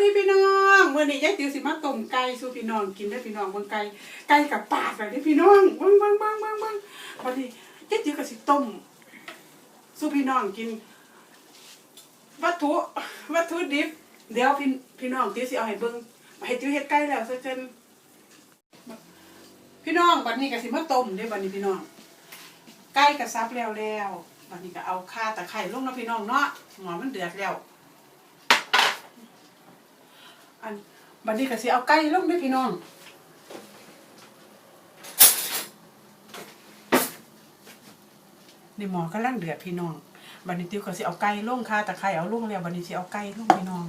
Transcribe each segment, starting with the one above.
ดีพี่น้องมื้อนี้ยายติ๋วสิมาต้มไก่สู่พี่น้องกินเด้พี่น้องเบิ่งไก่ไก่กับปาแล้วเด้พี่น้องเบิ่งเบิ่งเบิ่งเบิ่งเบิ่งบัดนี้ยายติ๋วก็สิต้มสู่พี่น้องกิน วัตถุวัตถุดิบเดี๋ยวพี่พี่น้องติ๋วสิเอาให้เบิ่งให้ติ๋วเฮ็ดไก่แล้วซะจนพี่น้องบัดนี้ก็สิมาต้มเด้อบัดนี้พี่น้องไก่กระซับแล้วแล้วบัดนี้ก็เอาข่าตะไคร้ลงนะพี่น้องเนาะหอมมันเดือดแล้ว อันบัดนี้ก็สิเอาไก่ลงด้วยพี่น้องนี่หมอกำลังเดือดพี่น้องบัดนี้ติวก็สิเอาไก่ลงค่ะตะไคร้เอาลงแล้วบัดนี้สิเอาไก่ลงพี่น้อง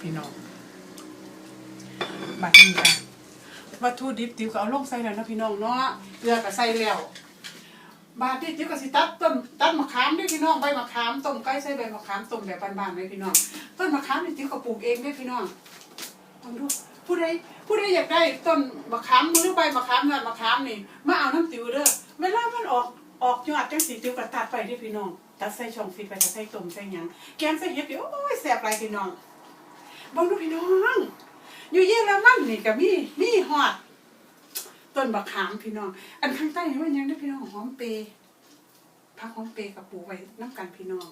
พี่น้องบัดนี้ค่ะวัตถุดิบติวก็เอาลงใส่แล้วนะพี่น้องเนาะเกลือก็ใส่แล้ว บาดที่จิ๋วก็สิตัดต้นตัดมะขามด้วยพี่น้องใบมะขามต้มไก่ใส่ใบมะขามต้มแบบบานๆเลยพี่น้องต้นมะขามนี่จิ๋วก็ปลูกเองด้วยพี่น้องลองดูผู้ใดผู้ใดอยากได้ต้นมะขามหรือใบมะขามยอดมะขามนี่มาเอาน้ำติ๋วเด้อเวลามันออกออกยอดจังสิติ๋วก็ตัดไปด้วยพี่น้องตัดใส่ช่องฟิตไปตัดใส่ต้มใส่หยังแกงใส่เห็ดเดี๋ยวโอ้ยแซ่บหลายพี่น้องเบังดูพี่น้องอยู่เยอรมันนี่ก็มีมีฮอด ต้นบักขามพี่น้อง อันข้างใต้นี่ว่ายังได้พี่น้องหอมเปย์พักหอมเปย์กับปูไว้น้ำกันพี่น้อง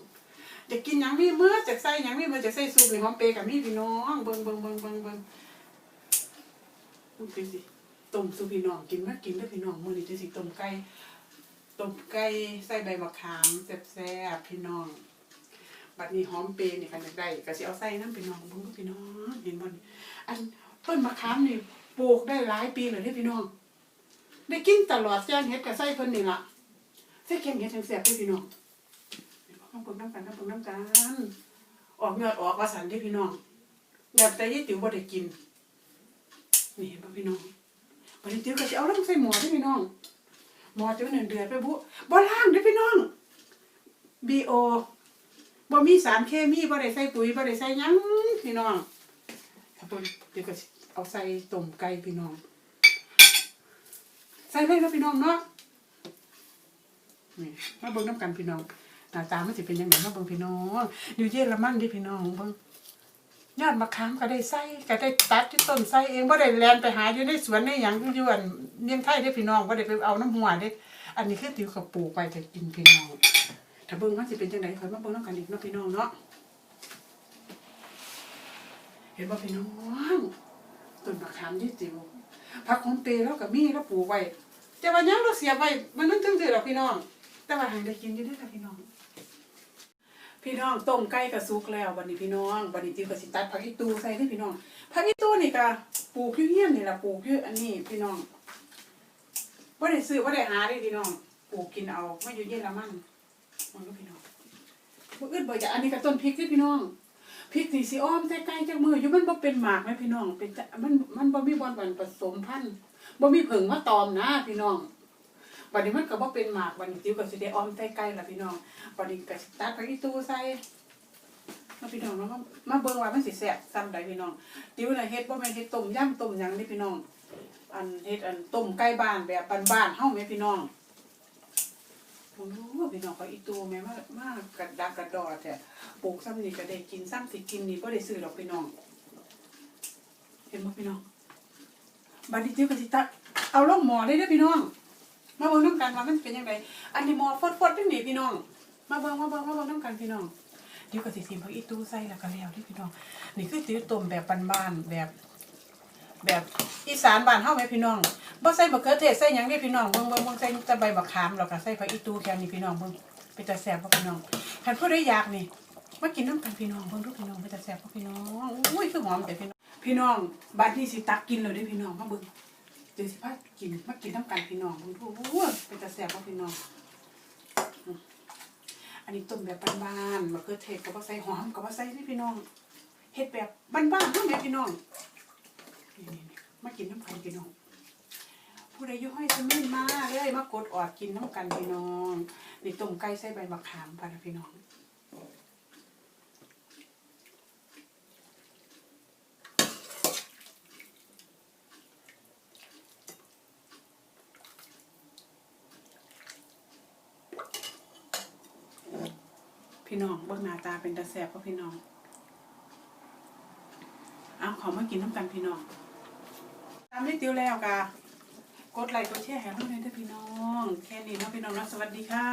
จะกินยังมีเมื่อจะใส่ยังมีเมื่อจะใส่ซุปหรือหอมเปย์กับมีพี่น้องเบิ่งเบิ่งเบิ่งเบิ่งเบิ่งดูสิต้มซุปพี่น้องกินมากินได้พี่น้องมือนี้จะสิต้มไก่ต้มไก่ใส่ใบมะขามแซ่บๆพี่น้องบัดนี้หอมเปรย์นี่คันอยากได้ก็สิเอาใส่น้ำพี่น้องเบิ่งพี่น้องเห็นบ่นี่อันต้นมะขามนี่ปลูกได้หลายปีเลยเด้อพี่น้อง ได้กินตลอดแจ้งเฮ็ดกับไส้เพิ่นนี่ล่ะใส่แกงเฮ็ดจังแซ่บเด้พี่น้องน้ำปนน้ำกันน้ำปนน้ำกันออกยอดออกว่าสันเด้พี่น้องอยากแต่ยี่ติ๋วบ่ได้กินนี่เห็นบ่พี่น้องบัดนี้ติ๋วก็สิเอาลงใส่หม้อเด้พี่น้องหม้อติ๋วเนี่ยเดือดไปบุบ่ล้างเด้พี่น้อง BO บ่มีสารเคมีบ่ได้ใส่ปุ๋ยบ่ได้ใส่ยังพี่น้องครับผมเดี๋ยวก็เอาใส่ต้มไก่พี่น้อง ใส่เลยนะพี่น้องเนาะนี่มาเบิ่งน้ำกันพี่น้องหน้าตามันสิเป็นยังไงมาเบิ่งพี่น้องอยู่เยอรมันเดิพี่น้องเบิ่งยอดมะขามก็ได้ใส่ก็ได้ตัดที่ต้นใส่เองบ่ได้แลนไปหาอยู่ในสวนในหยังอยู่อันเมียงไทยเด้พี่น้องบ่ได้ไปเอาน้ำหัวเด้อันนี้คือติวกับปูไปจะกินพี่น้องถ้าเบิ่งมันสิเป็นจังไดค่อยมาเบิ่งน้ำกันอีกเนาะพี่น้องเนาะเห็นบ่พี่น้องต้นมะขามที่ติวผักของเปรย์แล้วก็มีแล้วปลูกไว้ แต่ว่ายังเราเสียไว้มันนึกถึงสิหรอพี่น้อง แต่ว่าหางได้กินอยู่ด้วยค่ะพี่น้อง พี่น้องต้มไก่กระซุกแล้ววันนี้พี่น้องวันนี้จิวก็สิตัดผักอีตูใส่ให้พี่น้องผักอีตูนี่ก็ปลูกอยู่เฮียนนี่ล่ะปลูกอยู่อันนี้พี่น้องบ่าได้ซื้อบ่าได้หาเด้พี่น้องปลูกกินเอาไมาอยู่เยอรมันมันก็พี่น้องบ่อื่นบ่จะอันนี้ก็ต้นพริกเด้อพี่น้องพริกนี่สิอ้อมใส่ไก่จักมืออยู่มันบ่เป็นหมากแม่พี่น้องเป็นมันมันบ่มีบอลบันผสมพันธุ์ บ่มีผึ่งมาตอมนะพี่น้องบัดนี้มันก็บ่เป็นหมากบัดนี้ติ๋วก็สิได้อ้อมใส่ไก่ล่ะพี่น้องบัดนี้ก็สิตักไปอีตู้ใส่มาพี่น้องเนาะมามาเบิ่งว่ามันสิแซ่บซ้ำใดพี่น้องติ๋วน่ะเฮ็ดบ่แม่นเฮ็ดต้มยำต้มหยังนี่พี่น้อง อันเฮ็ดอันต้มไก่บ้านแบบบ้านๆเฮาแม่พี่น้องโอ้โหพี่น้องก็อีตู้แม่มามากระดักกระดอแท้ปลูกซ้ำนี่ก็ได้กินซ้ำสิกินนี่ก็ได้ซื้อหรอกพี่น้อง เห็นไหมพี่น้อง บัดนี้เจ้าก็สิตักเอาลงหม้อเลยเด้อพี่น้อง มาเบิ่งน้ำกันว่ามันเป็นยังไงอันนี้หม้อฟดๆจังนี่พี่น้อง มาเบิ่งมาเบิ่งมาเบิ่งน้ำกันพี่น้องเดี๋ยวก็สิสิมพักอีตู้ใส่แล้วก็แล้วเด้อพี่น้อง นี่คือตื้อต้มแบบบ้านๆแบบ แบบอีสานบ้านเฮาแม่พี่น้องบ่ใส่มะเขือเทศใส่หยังเด้พี่น้องเบิ่งเบิ่งเบิ่งใส่แต่ใบบักขามแล้วก็ใส่ผักอีตู้แค่นี้พี่น้องเบิ่งเป็นตาแซ่บบ่พี่น้องคันผู้ใดอยากนี่มากินน้ำกันพี่น้องเบิ่งดูพี่น้องมันจะแซ่บกว่พี่น้องอุ้ยคือหอมแต่พี่น้อง พี่น้องบัดนี้สิตักกินเลยด้พี่น้องมาเบิ่งเดี๋ยวสิพากินมากินน้ำกันพี่น้องเบิ่งดูโอ้เป็นจะแซ่บกว่าพี่น้อง อันนี้ต้มแบบบ้านๆมะเขือเทศก็บ่ใส่หอมก็บ่ใส่นี่พี่น้องเฮ็ดแบบบ้านๆเฮาแม่พี่น้องนี่มากินน้ำกันพี่น้อง ผู้ใดยู่ห้อยจะไม่มาเลยมากดออดกินน้ำกันพี่น้องนี่ต้มไก่ใส่ใบมะขามพะนะพี่น้อง พี่น้องเบิ่งหน้าตาเป็นตาแสบก็พี่น้องเอาขอมากินน้ำกันพี่น้องตามนี่ติวแล้วกะกดไลค์กดแชร์ให้เราเลยเด้อพี่น้อง แค่นี้เนาะพี่น้องนะสวัสดีค่ะ